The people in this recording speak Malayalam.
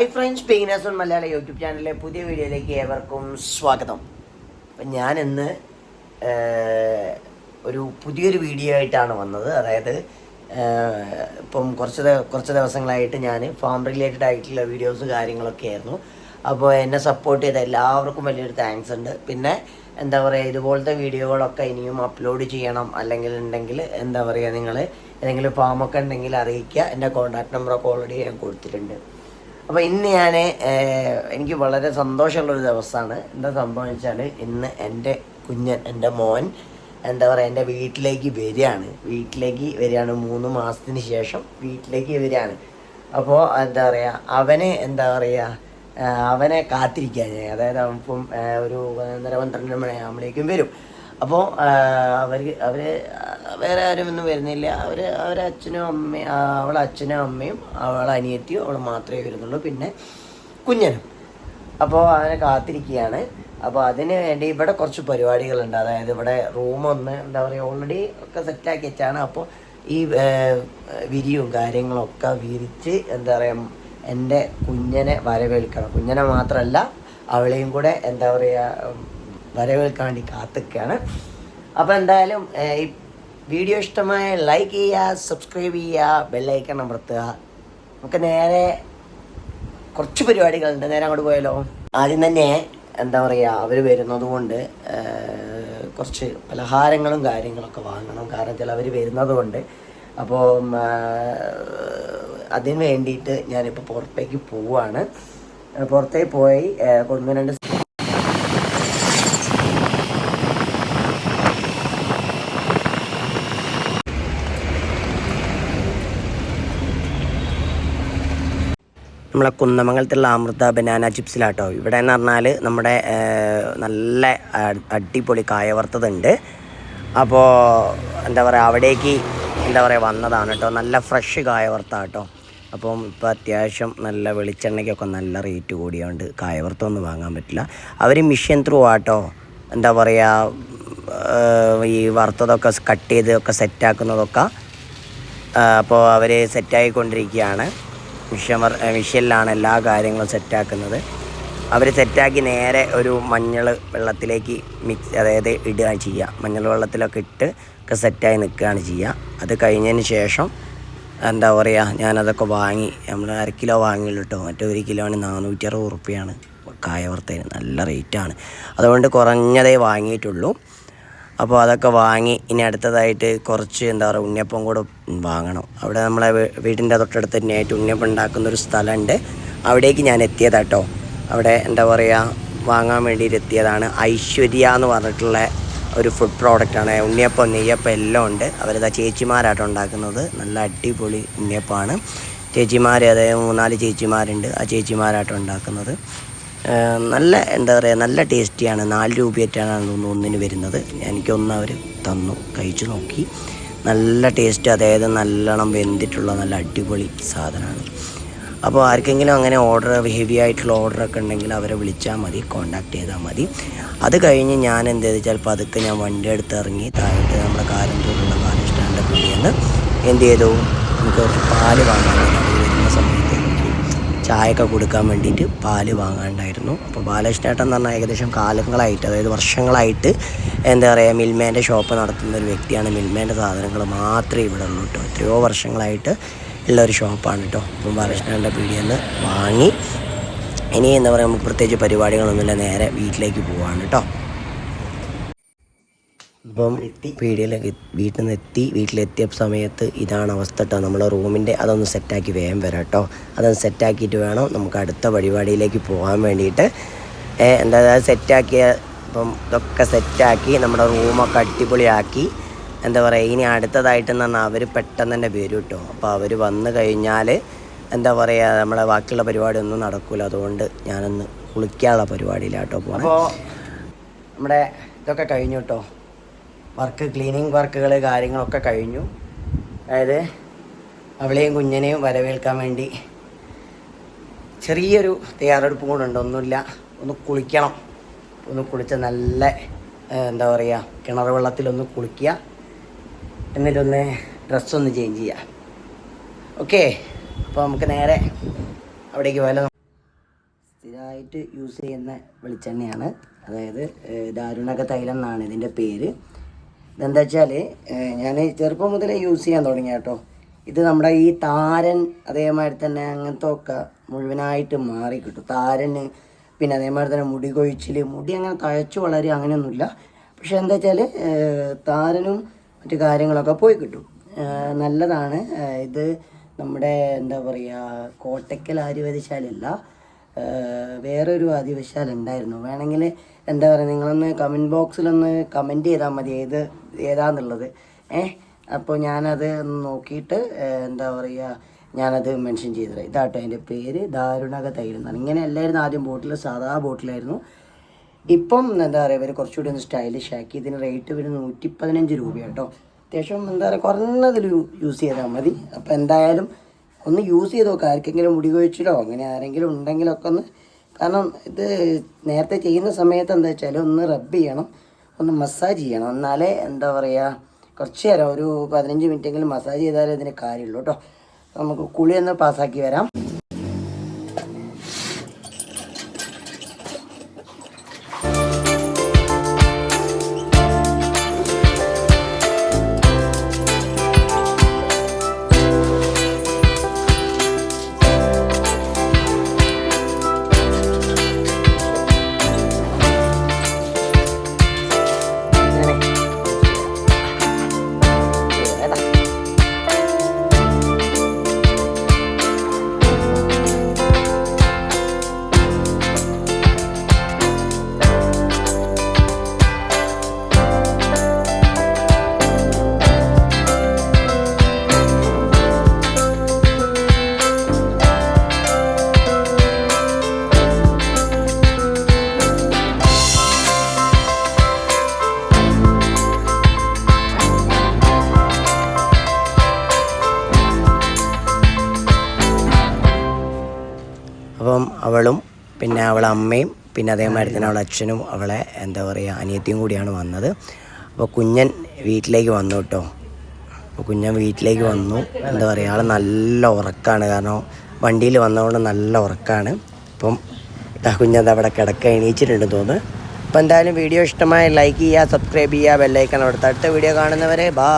Hi friends beginners on Malayala YouTube ചാനലിലെ പുതിയ വീഡിയോയിലേക്ക് ഏവർക്കും സ്വാഗതം. അപ്പം ഞാൻ ഇന്ന് ഒരു പുതിയൊരു വീഡിയോ ആയിട്ടാണ് വന്നത്. അതായത് ഇപ്പം കുറച്ച് കുറച്ച് ദിവസങ്ങളായിട്ട് ഞാൻ ഫാം റിലേറ്റഡ് ആയിട്ടുള്ള വീഡിയോസ് കാര്യങ്ങളൊക്കെ ആയിരുന്നു. അപ്പോൾ എന്നെ സപ്പോർട്ട് ചെയ്ത എല്ലാവർക്കും വലിയൊരു താങ്ക്സ് ഉണ്ട്. പിന്നെ എന്താ പറയുക ഇതുപോലത്തെ വീഡിയോകളൊക്കെ ഇനിയും അപ്ലോഡ് ചെയ്യണം. അല്ലെങ്കിൽ ഉണ്ടെങ്കിൽ എന്താ പറയുക നിങ്ങൾ ഏതെങ്കിലും ഫാമൊക്കെ ഉണ്ടെങ്കിൽ അറിയിക്കുക. എന്റെ കോൺടാക്ട് നമ്പറൊക്കെ ഓൾറെഡി ഞാൻ കൊടുത്തിട്ടുണ്ട്. അപ്പോൾ ഇന്ന് ഞാൻ എനിക്ക് വളരെ സന്തോഷമുള്ളൊരു ദിവസമാണ് എന്താ സംഭവം വെച്ചാൽ ഇന്ന് എന്റെ കുഞ്ഞൻ എന്റെ മോൻ എന്താ പറയുക എന്റെ വീട്ടിലേക്ക് വരികയാണ്. വീട്ടിലേക്ക് വരികയാണ് മൂന്ന് മാസത്തിന് ശേഷം വീട്ടിലേക്ക് വരികയാണ്. അപ്പോൾ എന്താ പറയുക അവനെ എന്താ പറയുക അവനെ കാത്തിരിക്കാൻ അതായത് അവൻ ഇപ്പം ഒരു പന്ത്രണ്ട് മണിയാകുമ്പോഴേക്കും വരും. അപ്പോൾ അവർ അവർ വേറെ ആരും ഒന്നും വരുന്നില്ല. അവർ അവരെ അച്ഛനും അമ്മയും അവളെ അച്ഛനും അമ്മയും അവളെ അനിയത്തിയും അവൾ മാത്രമേ വരുന്നുള്ളൂ. പിന്നെ കുഞ്ഞനും. അപ്പോൾ അവനെ കാത്തിരിക്കുകയാണ്. അപ്പോൾ അതിന് വേണ്ടി ഇവിടെ കുറച്ച് പരിപാടികളുണ്ട്. അതായത് ഇവിടെ റൂമൊന്ന് എന്താ പറയുക ഓൾറെഡി ഒക്കെ സെറ്റാക്കി വെച്ചാണ്. അപ്പോൾ ഈ വിരിയും കാര്യങ്ങളൊക്കെ വിരിച്ച് എന്താ പറയുക എന്റെ കുഞ്ഞനെ വരവേൽക്കണം. കുഞ്ഞനെ മാത്രമല്ല അവളെയും കൂടെ എന്താ പറയുക വരവേൽക്കാൻ വേണ്ടി കാത്തിക്കുകയാണ് അപ്പോൾ എന്തായാലും വീഡിയോ ഇഷ്ടമായ ലൈക്ക് ചെയ്യുക സബ്സ്ക്രൈബ് ചെയ്യുക ബെല്ലൈക്കൺ അമർത്തുക. നമുക്ക് നേരെ കുറച്ച് പരിപാടികളുണ്ട്. നേരെ അങ്ങോട്ട് പോയാലോ? ആദ്യം തന്നെ എന്താ പറയുക അവർ വരുന്നതുകൊണ്ട് കുറച്ച് പലഹാരങ്ങളും കാര്യങ്ങളൊക്കെ വാങ്ങണം. കാരണം ചില അവർ വരുന്നതുകൊണ്ട് അപ്പോൾ അതിന് വേണ്ടിയിട്ട് ഞാനിപ്പോൾ പുറത്തേക്ക് പോവാണ്. പുറത്തേക്ക് പോയി ഒന്ന് രണ്ട് നമ്മളെ കുന്നമംഗലത്തുള്ള അമൃത ബനാന ചിപ്സിലാട്ടോ. ഇവിടെ എന്ന് പറഞ്ഞാൽ നമ്മുടെ നല്ല അടിപൊളി കായ വറുത്തതുണ്ട്. അപ്പോൾ എന്താ പറയുക അവിടേക്ക് എന്താ പറയുക വന്നതാണ് കേട്ടോ. നല്ല ഫ്രഷ് കായ വറുത്ത കേട്ടോ അപ്പം ഇപ്പോൾ അത്യാവശ്യം നല്ല വെളിച്ചെണ്ണയ്ക്കൊക്കെ നല്ല റേറ്റ് കൂടിയോണ്ട് കായ വറുത്തൊന്നും വാങ്ങാൻ പറ്റില്ല. അവർ മിഷ്യൻ ത്രൂ ആട്ടോ. എന്താ പറയുക ഈ വറുത്തതൊക്കെ കട്ട് ചെയ്തൊക്കെ സെറ്റാക്കുന്നതൊക്കെ അപ്പോൾ അവർ സെറ്റായിക്കൊണ്ടിരിക്കുകയാണ് മിഷൻ വർ മിഷനിലാണ് എല്ലാ കാര്യങ്ങളും സെറ്റാക്കുന്നത്. അവർ സെറ്റാക്കി നേരെ ഒരു മഞ്ഞൾ വെള്ളത്തിലേക്ക് മിക്സ് അതായത് ഇടുക ചെയ്യുക. മഞ്ഞൾ വെള്ളത്തിലൊക്കെ ഇട്ട് ഒക്കെ സെറ്റായി നിൽക്കുകയാണ് ചെയ്യുക. അത് കഴിഞ്ഞതിന് ശേഷം എന്താ പറയുക ഞാനതൊക്കെ വാങ്ങി നമ്മൾ അര കിലോ വാങ്ങിയുള്ളൂ കേട്ടോ. മറ്റേ ഒരു കിലോന് നാനൂറ്റി അറുപത് റുപ്യാണ് കായ വറുത്തതിന് നല്ല റേറ്റാണ് അതുകൊണ്ട് കുറഞ്ഞതേ വാങ്ങിയിട്ടുള്ളൂ. അപ്പോൾ അതൊക്കെ വാങ്ങി ഇനി അടുത്തതായിട്ട് കുറച്ച് എന്താ പറയുക ഉണ്ണിയപ്പം കൂടെ വാങ്ങണം. അവിടെ നമ്മളെ വീടിന്റെ തൊട്ടടുത്ത് തന്നെയായിട്ട് ഉണ്ണിയപ്പം ഉണ്ടാക്കുന്ന ഒരു സ്ഥലമുണ്ട്. അവിടേക്ക് ഞാൻ എത്തിയതാട്ടോ. അവിടെ എന്താ പറയുക വാങ്ങാൻ വേണ്ടിയിട്ട് എത്തിയതാണ്. ഐശ്വര്യ എന്ന് പറഞ്ഞിട്ടുള്ള ഒരു ഫുഡ് പ്രോഡക്റ്റാണ് ഉണ്ണിയപ്പം നെയ്യപ്പം എല്ലാം ഉണ്ട്. അവരിതാ ചേച്ചിമാരാട്ടോ ഉണ്ടാക്കുന്നത്. നല്ല അടിപൊളി ഉണ്ണിയപ്പമാണ്. ചേച്ചിമാർ അതായത് മൂന്നാൽ ചേച്ചിമാരുണ്ട്. ആ ചേച്ചിമാരാട്ടോ ഉണ്ടാക്കുന്നത്. നല്ല എന്താ പറയുക നല്ല ടേസ്റ്റിയാണ് നാല് രൂപയായിട്ടാണ് തോന്നുന്നു ഒന്നിന് വരുന്നത്. എനിക്കൊന്ന് അവർ തന്നു കഴിച്ചു നോക്കി. നല്ല ടേസ്റ്റ് അതായത് നല്ലോണം വെന്തിട്ടുള്ള നല്ല അടിപൊളി സാധനമാണ്. അപ്പോൾ ആർക്കെങ്കിലും അങ്ങനെ ഓർഡർ ഹെവി ആയിട്ടുള്ള ഓർഡറൊക്കെ ഉണ്ടെങ്കിൽ അവരെ വിളിച്ചാൽ മതി കോണ്ടാക്ട് ചെയ്താൽ മതി. അത് കഴിഞ്ഞ് ഞാൻ എന്ത് ചെയ്ത് ചിലപ്പോൾ അതൊക്കെ ഞാൻ വണ്ടി എടുത്ത് ഇറങ്ങി താഴോട്ട് നമ്മുടെ കാരന്തൂരുള്ള കാർ സ്റ്റാൻഡ് എന്ന് എന്ത് ചെയ്തു? നമുക്ക് കുറച്ച് പാൽ വാങ്ങാൻ വരുന്ന സമയത്ത് ചായയൊക്കെ കൊടുക്കാൻ വേണ്ടിയിട്ട് പാൽ വാങ്ങാണ്ടായിരുന്നു. അപ്പോൾ ബാലകൃഷ്ണേട്ടൻ എന്ന് പറഞ്ഞാൽ ഏകദേശം കാലങ്ങളായിട്ട് അതായത് വർഷങ്ങളായിട്ട് എന്താ പറയുക മിൽമേന്റെ ഷോപ്പ് നടത്തുന്ന ഒരു വ്യക്തിയാണ്. മിൽമേന്റെ സാധനങ്ങൾ മാത്രമേ ഇവിടെ ഉള്ളൂ കേട്ടോ. എത്രയോ വർഷങ്ങളായിട്ട് ഉള്ള ഒരു ഷോപ്പാണ് കേട്ടോ. അപ്പം ബാലകൃഷ്ണേട്ടന്റെ പീടിയിൽ നിന്ന് വാങ്ങി. ഇനി എന്താ പറയുക നമുക്ക് പ്രത്യേകിച്ച് പരിപാടികളൊന്നുമില്ല. നേരെ വീട്ടിലേക്ക് പോവാണ് കേട്ടോ. അപ്പം പീടികയിലൊക്കെ വീട്ടിൽ നിന്ന് എത്തി വീട്ടിലെത്തിയ സമയത്ത് ഇതാണ് അവസ്ഥ കേട്ടോ. നമ്മളെ റൂമിന്റെ അതൊന്ന് സെറ്റാക്കി വേഗം വരാം കേട്ടോ. അതൊന്ന് സെറ്റാക്കിയിട്ട് വേണം നമുക്ക് അടുത്ത പരിപാടിയിലേക്ക് പോകാൻ വേണ്ടിയിട്ട്. എന്താ സെറ്റാക്കിയ ഇപ്പം ഇതൊക്കെ സെറ്റാക്കി നമ്മുടെ റൂമൊക്കെ അടിപൊളിയാക്കി. എന്താ പറയുക ഇനി അടുത്തതായിട്ടെന്ന് പറഞ്ഞാൽ അവർ പെട്ടെന്ന് തന്നെ വരും കേട്ടോ. അപ്പോൾ അവർ വന്നു കഴിഞ്ഞാൽ എന്താ പറയുക നമ്മളെ ബാക്കിയുള്ള പരിപാടി ഒന്നും നടക്കില്ല അതുകൊണ്ട് ഞാനൊന്ന് കുളിക്കാനുള്ള പരിപാടിയിലാട്ടോ അപ്പോൾ നമ്മുടെ ഇതൊക്കെ കഴിഞ്ഞു കേട്ടോ. വർക്ക് ക്ലീനിങ് വർക്കുകൾ കാര്യങ്ങളൊക്കെ കഴിഞ്ഞു. അതായത് അവളെയും കുഞ്ഞിനെയും വരവേൽക്കാൻ വേണ്ടി ചെറിയൊരു തയ്യാറെടുപ്പും കൂടെ ഉണ്ട്. ഒന്നുമില്ല. ഒന്ന് കുളിക്കണം. ഒന്ന് കുളിച്ച് നല്ല എന്താ പറയുക കിണർ വെള്ളത്തിലൊന്ന് കുളിക്കുക. എന്നിട്ടൊന്ന് ഡ്രസ്സൊന്ന് ചേഞ്ച് ചെയ്യുക. ഓക്കെ അപ്പോൾ നമുക്ക് നേരെ അവിടേക്ക് പോയാലോ? സ്ഥിരമായിട്ട് യൂസ് ചെയ്യുന്ന വെളിച്ചെണ്ണയാണ്. അതായത് ദാരുണക തൈലം എന്നാണ് ഇതിന്റെ പേര്. ഇതെന്താ വെച്ചാൽ ഞാൻ ചെറുപ്പം മുതലേ യൂസ് ചെയ്യാൻ തുടങ്ങി കേട്ടോ ഇത് നമ്മുടെ ഈ താരൻ അതേമാതിരി തന്നെ അങ്ങനത്തെ ഒക്കെ മുഴുവനായിട്ട് മാറി കിട്ടും. താരന് പിന്നെ അതേമാതിരി തന്നെ മുടി കൊഴിച്ചിൽ മുടി അങ്ങനെ തഴച്ചു വളരുക അങ്ങനെയൊന്നുമില്ല. പക്ഷെ എന്താ വെച്ചാൽ താരനും മറ്റു കാര്യങ്ങളൊക്കെ പോയി കിട്ടും. നല്ലതാണ്. ഇത് നമ്മുടെ എന്താ പറയുക കോട്ടയ്ക്കൽ ആര്യവൈദ്യശാലയല്ല ഏഹ് വേറൊരു ആദിവശാല ഉണ്ടായിരുന്നു. വേണമെങ്കിൽ എന്താ പറയുക നിങ്ങളൊന്ന് കമന്റ് ബോക്സിലൊന്ന് കമന്റ് ചെയ്താൽ മതി ഏത് ഏതാന്നുള്ളത്. ഏ അപ്പോൾ ഞാനത് നോക്കിയിട്ട് ഏഹ് എന്താ പറയുക ഞാനത് മെൻഷൻ ചെയ്തത് ഇതാട്ടോ അതിന്റെ പേര് ദാരുണക തൈര് എന്നാണ് ഇങ്ങനെ അല്ലായിരുന്നു ആദ്യം ബോട്ടിൽ സാധാ ബോട്ടിലായിരുന്നു. ഇപ്പം എന്താ പറയുക ഇവർ കുറച്ചുകൂടി ഒന്ന് സ്റ്റൈലിഷ് ആക്കി. ഇതിന് റേറ്റ് വരുന്നത് നൂറ്റി പതിനഞ്ച് രൂപയാണ് കേട്ടോ അത്യാവശ്യം എന്താ പറയുക കുറഞ്ഞതിൽ യൂസ് ചെയ്താൽ മതി. അപ്പോൾ എന്തായാലും ഒന്ന് യൂസ് ചെയ്ത് നോക്കുക ആർക്കെങ്കിലും മുടി കൊഴിച്ചിലോ അങ്ങനെ ആരെങ്കിലും ഉണ്ടെങ്കിലൊക്കെ ഒന്ന് കാരണം ഇത് നേരത്തെ ചെയ്യുന്ന സമയത്ത് എന്താ വെച്ചാൽ ഒന്ന് റബ് ചെയ്യണം ഒന്ന് മസാജ് ചെയ്യണം. എന്നാലേ എന്താ പറയുക കുറച്ച് നേരം ഒരു പതിനഞ്ച് മിനിറ്റെങ്കിലും മസാജ് ചെയ്താലേ ഇതിന് കാര്യമുള്ളൂ കേട്ടോ നമുക്ക് കുളി ഒന്ന് പാസ്സാക്കി വരാം. അപ്പം അവളും പിന്നെ അവളെ അമ്മയും പിന്നെ അതേമാതിരി തന്നെ അവളെ അച്ഛനും അവളെ എന്താ പറയുക അനിയത്തിയും കൂടിയാണ് വന്നത്. അപ്പോൾ കുഞ്ഞൻ വീട്ടിലേക്ക് വന്നു കേട്ടോ. അപ്പോൾ കുഞ്ഞൻ വീട്ടിലേക്ക് വന്നു. എന്താ പറയുക ആൾ നല്ല ഉറക്കമാണ് കാരണം വണ്ടിയിൽ വന്നതുകൊണ്ട് നല്ല ഉറക്കമാണ് അപ്പം കുഞ്ഞത് അവിടെ കിടക്ക എണീച്ചിട്ടുണ്ട് തോന്നുന്നു. അപ്പോൾ എന്തായാലും വീഡിയോ ഇഷ്ടമായ ലൈക്ക് ചെയ്യുക സബ്സ്ക്രൈബ് ചെയ്യുക ബെല്ലൈക്കൺ അവിടുത്തെ അടുത്ത വീഡിയോ കാണുന്നവരെ ബാ